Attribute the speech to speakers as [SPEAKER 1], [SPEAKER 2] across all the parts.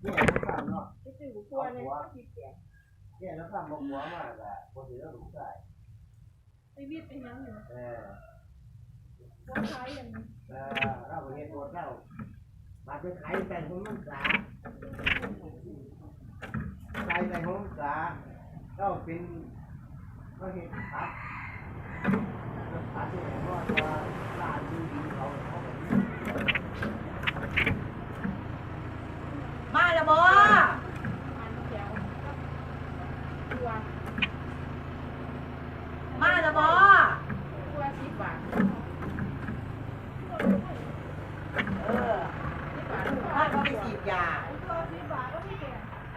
[SPEAKER 1] เนี่ยแล้วข้ามเนาะ
[SPEAKER 2] ไปซื้อบุกลัวเลยก็คิดแก่
[SPEAKER 1] เนี่ยแล้วข้ามบอกหัวมากอะคนที่เราหลงใจ
[SPEAKER 2] ไปวิทย์ไปยังอยู่
[SPEAKER 1] เออ
[SPEAKER 2] ว่าใช้อย่างนี้
[SPEAKER 1] เออเราไปเห็นตัวเรามาเป็นไข่แต่คนมันสาไข่แต่คนมันสาเราเป็นก็เห็นครับครับที่ไหนก็จะลาดดูดีเขาเขาแบบนี้
[SPEAKER 3] มาแล้วบ่
[SPEAKER 2] มันเขียวตัว
[SPEAKER 3] มาแล้วบ่
[SPEAKER 2] ตัวสิบบาท
[SPEAKER 3] เออ
[SPEAKER 2] สิบบาท
[SPEAKER 3] ถ้าเขาไปฉีด ยา
[SPEAKER 2] ตัวสิบบาทก็ไม่แก่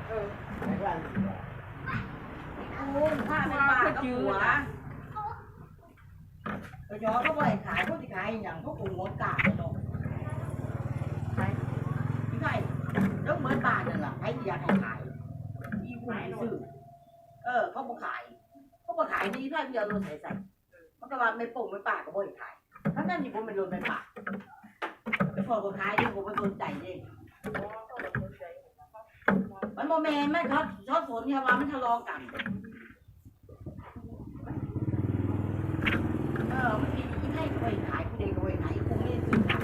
[SPEAKER 3] เออ
[SPEAKER 1] ในบ้าน
[SPEAKER 3] คุณถ้าไม่ป้าก็หัวไปย้อนเขาบ่ให้ขายเขาสิขายอย่างพวกกูงดกาดเนาะใช่ไม่ใช่แล้วเหมือนบ้านนั่นล่ะใครที่อยากให้ขายอีกูไม่ซื้อเออ เขาบ่ขาย เขาบ่ขายนี่ถ้าเดียวโดนใส่ใส่มันก็ว่าไม่โป่งไม่ปากก็บ่ให้ขายถ้านั่นนี่ผมเป็นโดนไม่ป่าไปพอก็ขายดิผมไม่สนใจดิ มันโมเมนมันเขาเขาสนเนี่ยว่ามันทะเลาะกัน เออมันกินกินให้ก็ไปขายกูเด็กก็ไปขายกูไม่ได้ซื้อขาย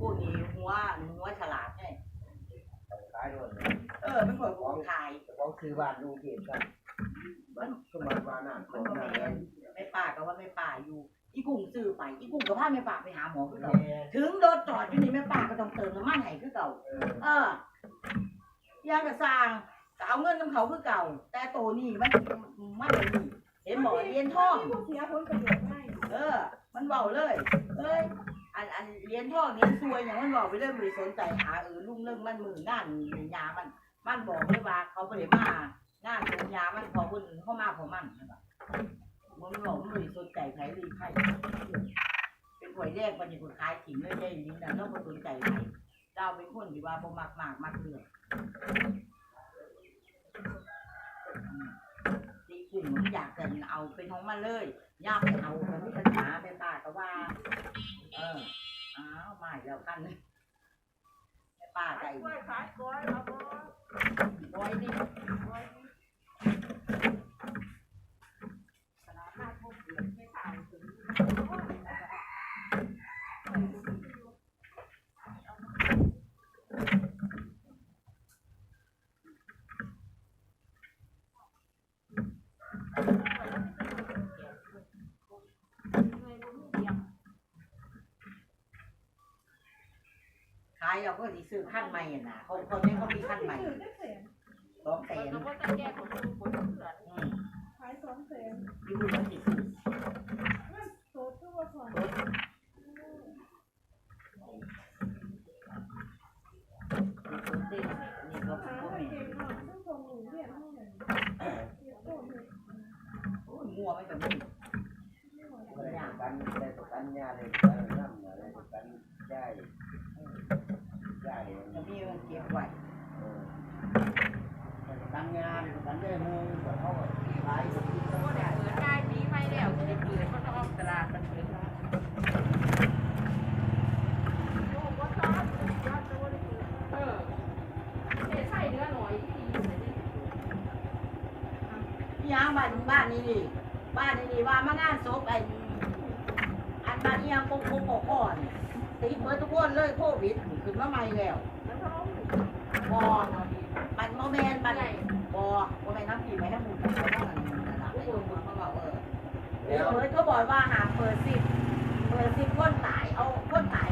[SPEAKER 3] พวกนี้หัวหัวฉลาดไง
[SPEAKER 1] ขายด้วย
[SPEAKER 3] เออเป็นคนของขาย
[SPEAKER 1] เขาคือบ้านดูเกียรติกัน
[SPEAKER 3] มัน
[SPEAKER 1] สมัยบ้านนั่น
[SPEAKER 3] มันโม
[SPEAKER 1] นั่น
[SPEAKER 3] เม
[SPEAKER 1] เลย
[SPEAKER 3] นไม่ป่าก็ว่าไม่ป่าอยู่อีกุ้งซื้อไปอีกุ้งก็พาไม่ป่าไปหาหมอคือเก่า
[SPEAKER 1] เนี่ย
[SPEAKER 3] ถึงรถจอดอยู่นี่แม่ป่าก็ต้องเติมน้ำมัน ก่า
[SPEAKER 1] เออ
[SPEAKER 3] เออยางกระสร้างก็เอาเงินน้ำเขาคือเก่า แต่โตนี่มันมันไม่มีเห็นบอกเรียนท่อง
[SPEAKER 2] ผู้เสียผลประโยชน์ให้
[SPEAKER 3] เออ มันเบาเลย เอ้ย อัน อันเรียนท่องเรียนซวยอย่างมันบอกไปเรื่องบริสนใจหาเออลุงเรื่องมันมืองานยามัน มันบอกเลยว่าเขาไปเลยมางานของยามันพอคุณเข้ามาของมันนะครับมันบอกมันบริสนใจใครรีใครเป็นหวยแรกมันจะคนขายถิ่นเลยได้ยินนะต้องบริสนใจใคร เราเป็นคนที่ว่าบ่มักมากมักเลืองอืมตีกลุ่มมันอยากกันเอาเป็นของมันเลยยากเอาคนมีปัญหาไปป้าก็ว่า เอออ้าวมาอีกแล้วกันเลยแม่ป้า
[SPEAKER 2] กล้วยขายกล้วยเอาบ่
[SPEAKER 3] บอยนี่
[SPEAKER 2] ตลาดนัดพวกเดือนไม่ขายถึง
[SPEAKER 3] ขาย เราก็สิซื้อขั้นใหม่อะนะเขาเขาเนี่ยเขามีขั้นใหม่
[SPEAKER 2] ซื้อได้แสน
[SPEAKER 3] สองแสน
[SPEAKER 2] แล้วก็จะแก้ของคนเถื่อน
[SPEAKER 3] อืม
[SPEAKER 2] ขายสองแสน
[SPEAKER 3] ที่คุณเขาสิซื้อ
[SPEAKER 2] มันโซตัวว่าผ่อน
[SPEAKER 3] ซื้อเต้นนี่ก็
[SPEAKER 2] หา
[SPEAKER 3] พ่อ
[SPEAKER 2] ไป
[SPEAKER 3] แม่
[SPEAKER 2] เองเนาะต้องส่งหนูเรียนเท่านั้นเดี๋ยวโตเลย
[SPEAKER 3] โอ้ยงัวไม่กับมี
[SPEAKER 2] ไม่ไหว
[SPEAKER 1] อะไรกันได้ประกันยาได้ประกันน้ำอะไรประกันได้ได้
[SPEAKER 3] จะมีเงินเก็บไว้
[SPEAKER 1] เออประกันงานประกันได้เงินก็เขาก็ขาย
[SPEAKER 2] ก็ได้เปิดได้ปีไม่แล้วจะได้เปิดก็ต้องออกตลาดมันเปิดร้านโอ้ว่าซ้อนย้อนตัวได้เปิดเออเทใส่เนื้อหน่อยที่
[SPEAKER 3] ย่างบ้านบ้านนี้นี่บ้านนี้นี่ว่ามางานศพไอ้อันบ้านนี้ยังปกปกปกก่อนติดเบิดทุกคนเลยโควิดขึ้นมาใหม่แล้ว
[SPEAKER 2] แล้วท้อง
[SPEAKER 3] บอบันโมแมนบันบอโมแมนน้ำผีไหมน้ำมูกน้ำมูกน้ำมันนั่นแหละไอ้คนเขาบอกเออเออเขาบอกว่าหามเปิดสิบเปิดสิบคนตายเอาคนตาย